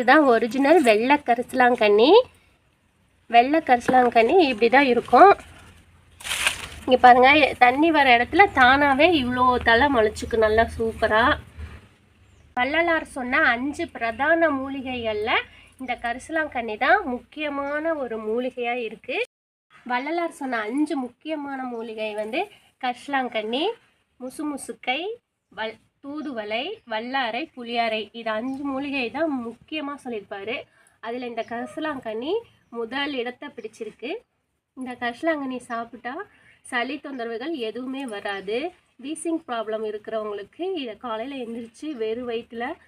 இதுதான் ஒரிஜினல் வெள்ளை கரிசலாங்கண்ணி. வெள்ளை கரிசலாங்கண்ணி இப்படி தான் இருக்கும். இங்கே பாருங்கள் தண்ணி வர இடத்துல தானாகவே இவ்வளோ தலை முளைச்சிக்கு நல்லா சூப்பராக வள்ளலார் சொன்ன அஞ்சு பிரதான மூலிகைகளில் இந்த கரிசலாங்கண்ணி தான் முக்கியமான ஒரு மூலிகையாக இருக்குது வள்ளலார் சொன்ன அஞ்சு முக்கியமான மூலிகை வந்து கரிசலாங்கண்ணி முசுமுசுக்கை வல் தூதுவளை வல்லாரை புளியாரை இது அஞ்சு மூலிகை தான் முக்கியமாக சொல்லியிருப்பாரு. அதில் இந்த கரிசலாங்கண்ணி முதல் இடத்தை பிடிச்சிருக்கு. இந்த கரிசலாங்கண்ணி சாப்பிட்டா சளி தொந்தரவுகள் எதுவுமே வராது. வீசிங் ப்ராப்ளம் இருக்கிறவங்களுக்கு இதை காலையில் எந்திரிச்சு வெறும் வயிற்றில்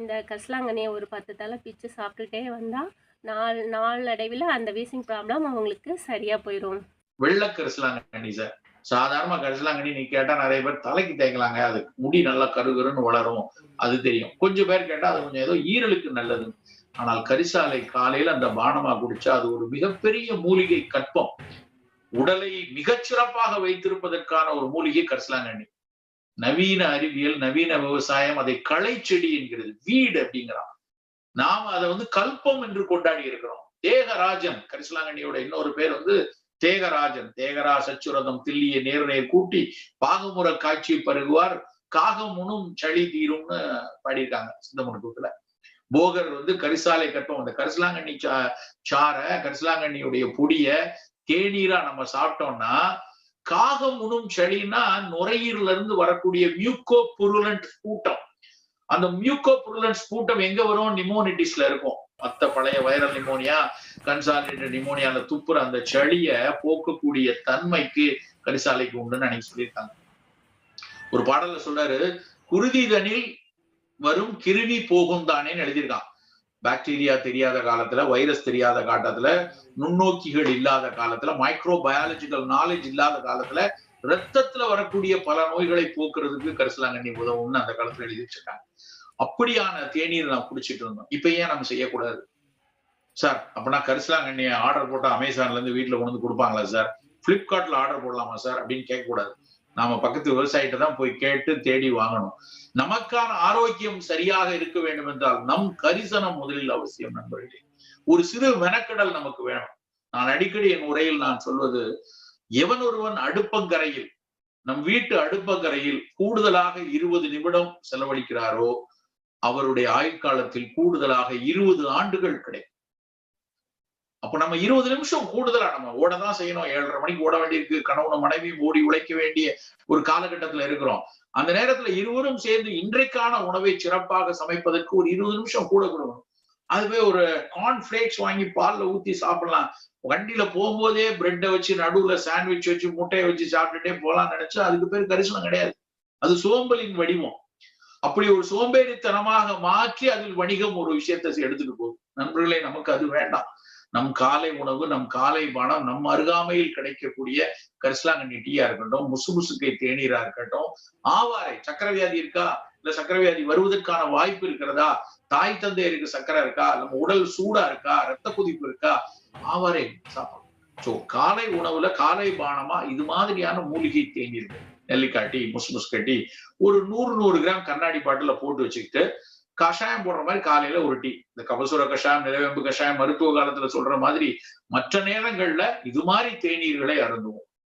இந்த கரிசலாங்கண்ணியை ஒரு பத்து தலை பிச்சு சாப்பிட்டுட்டே வந்தால் நாள் நாளடைவில் அந்த வீசிங் ப்ராப்ளம் அவங்களுக்கு சரியாக போயிடும் வெள்ளக்கரிசலாங்கண்ணி சார். சாதாரண கரிசலாங்கண்ணி நீ கேட்டா நிறைய பேர் தலைக்கு தேங்கலாங்க அது முடி நல்லா கருகருன்னு வளரும். அது தெரியும். கொஞ்சம் பேர் கேட்டா அது கொஞ்சம் ஏதோ ஈரலுக்கு நல்லது. ஆனால் கரிசாலை காலையில அந்த பானமா குடிச்சா அது ஒரு மிகப்பெரிய மூலிகை கற்பம். உடலை மிகச்சிறப்பாக வைத்திருப்பதற்கான ஒரு மூலிகை கரிசலாங்கண்ணி. நவீன அறிவியல் நவீன விவசாயம் அதை களை செடி என்கிறது. வீடு அப்படிங்கிறான். நாம அதை வந்து கல்பம் என்று கொண்டாடி இருக்கிறோம். தேகராஜன் கரிசலாங்கண்ணியோட இன்னொரு பேர் வந்து தேகராஜன் தேகரா சச்சுரதம் தில்லிய நேர் கூட்டி பாகமுற காட்சி பருகுவார். காகமுனும் சளி தீரும்னு பாடியிருக்காங்க சிந்தமுனுக்குல போகர் வந்து கரிசாலை கற்பம் அந்த கரிசலாங்கண்ணி சா சார கரிசலாங்கண்ணியுடைய பொடிய தேநீரா நம்ம சாப்பிட்டோம்னா காகம் உணும் சளின்னா நுரையீரல இருந்து வரக்கூடிய மியூக்கோ புருலன்ட் கூட்டம் அந்த மியூக்கோ புருலன்ஸ் கூட்டம் எங்க வரும்? நிமோனிட்டிஸ்ல இருக்கும். மத்த பழைய வைரல் நிமோனியா கன்சாலிடேட் நிமோனியால துப்புற அந்த சளிய போக்கக்கூடிய தன்மைக்கு கரிசாலைக்கு உண்டுன்னு அன்னைக்கு சொல்லியிருக்காங்க. ஒரு பாடல்ல சொல்றாரு குருதிதனில் வரும் கிருமி போகும் தானேன்னு எழுதியிருக்கான். பாக்டீரியா தெரியாத காலத்துல வைரஸ் தெரியாத காலத்துல நுண்ணோக்கிகள் இல்லாத காலத்துல மைக்ரோ பயாலஜிக்கல் நாலேஜ் இல்லாத காலத்துல ரத்தத்துல வரக்கூடிய பல நோய்களை போக்குறதுக்கு கரிசலாங்கண்ணி உதவும்னு அந்த காலத்துல எழுதி வச்சிருக்காங்க அப்படியான தேநீர் நான் குடிச்சிட்டு இருந்தோம். இப்ப ஏன் நம்ம செய்யக்கூடாது. சார் அப்படின்னா கரிசலாங்கண்ணியை ஆர்டர் போட்டா அமேசான்ல இருந்து வீட்டுல கொண்டு வந்து கொடுப்பாங்களா சார்? பிளிப்கார்ட்ல ஆர்டர் போடலாமா சார்? அப்படின்னு கேட்க கூடாது நாம பக்கத்து விவசாயிட்ட தான் போய் கேட்டு தேடி வாங்கணும். நமக்கான ஆரோக்கியம் சரியாக இருக்க வேண்டும் என்றால் நம் கரிசனம் முதலில் அவசியம் நண்பர்களே. ஒரு சிறு மெனக்கடல் நமக்கு வேணும். நான் அடிக்கடி என் உரையில் நான் சொல்வது எவன் ஒருவன் அடுப்பங்கரையில் நம் வீட்டு அடுப்பங்கரையில் கூடுதலாக இருபது நிமிடம் செலவழிக்கிறாரோ அவருடைய ஆயுட்காலத்தில் கூடுதலாக இருபது ஆண்டுகள் கிடைக்கும். அப்ப நம்ம இருபது நிமிஷம் கூடுதலா நம்ம ஓட தான் செய்யணும். ஏழரை மணிக்கு ஓட வேண்டியிருக்கு. கணவனும் மனைவி ஓடி உழைக்க வேண்டிய ஒரு காலகட்டத்துல இருக்கிறோம். அந்த நேரத்துல இருவரும் சேர்ந்து இன்றைக்கான உணவை சிறப்பாக சமைப்பதற்கு ஒரு இருபது நிமிஷம் கூட கொடுக்கணும். அதுவே ஒரு கார்ன்ஃபிளேக்ஸ் வாங்கி பால்ல ஊத்தி சாப்பிடலாம். வண்டியில போகும்போதே பிரெட்டை வச்சு நடுவுல சாண்ட்விச் வச்சு முட்டையை வச்சு சாப்பிட்டுட்டே போலாம்னு நினைச்சா அதுக்கு பேர் கரிசனம் கிடையாது. அது சோம்பலின் வடிவம். அப்படி ஒரு சோம்பேறித்தனமாக மாற்றி அதில் வணிகம் ஒரு விஷயத்தை எடுத்துட்டு போகுது நண்பர்களே நமக்கு அது வேண்டாம். நம் காலை உணவு நம் காலை பணம் நம் அருகாமையில் கிடைக்கக்கூடிய கரிசலாங்கண்ணி டீயா இருக்கட்டும் முசு முசுக்கை தேநீரா இருக்கட்டும் ஆவாரை சக்கரவியாதி இருக்கா? இல்ல சக்கரவியாதி வருவதற்கான வாய்ப்பு இருக்கிறதா? தாய் தந்தையருக்கு சக்கரை இருக்கா? நம்ம உடல் சூடா இருக்கா? ரத்த குதிப்பு இருக்கா? ஆவாரை சாப்பிடணும். ஸோ காலை உணவுல காலை பானமா இது மாதிரியான மூலிகை தேநீர் நெல்லிக்காட்டி முஸ்முஸ் கட்டி ஒரு நூறு நூறு கிராம் கண்ணாடி பாட்டில போட்டு வச்சுக்கிட்டு கஷாயம் போடுற மாதிரி காலையில ஒரு டீ. இந்த கபசுர கஷாயம் நிலவேம்பு கஷாயம் மருத்துவ காலத்துல சொல்ற மாதிரி மற்ற நேரங்கள்ல இது மாதிரி தேநீர்களை அருந்துவோம்.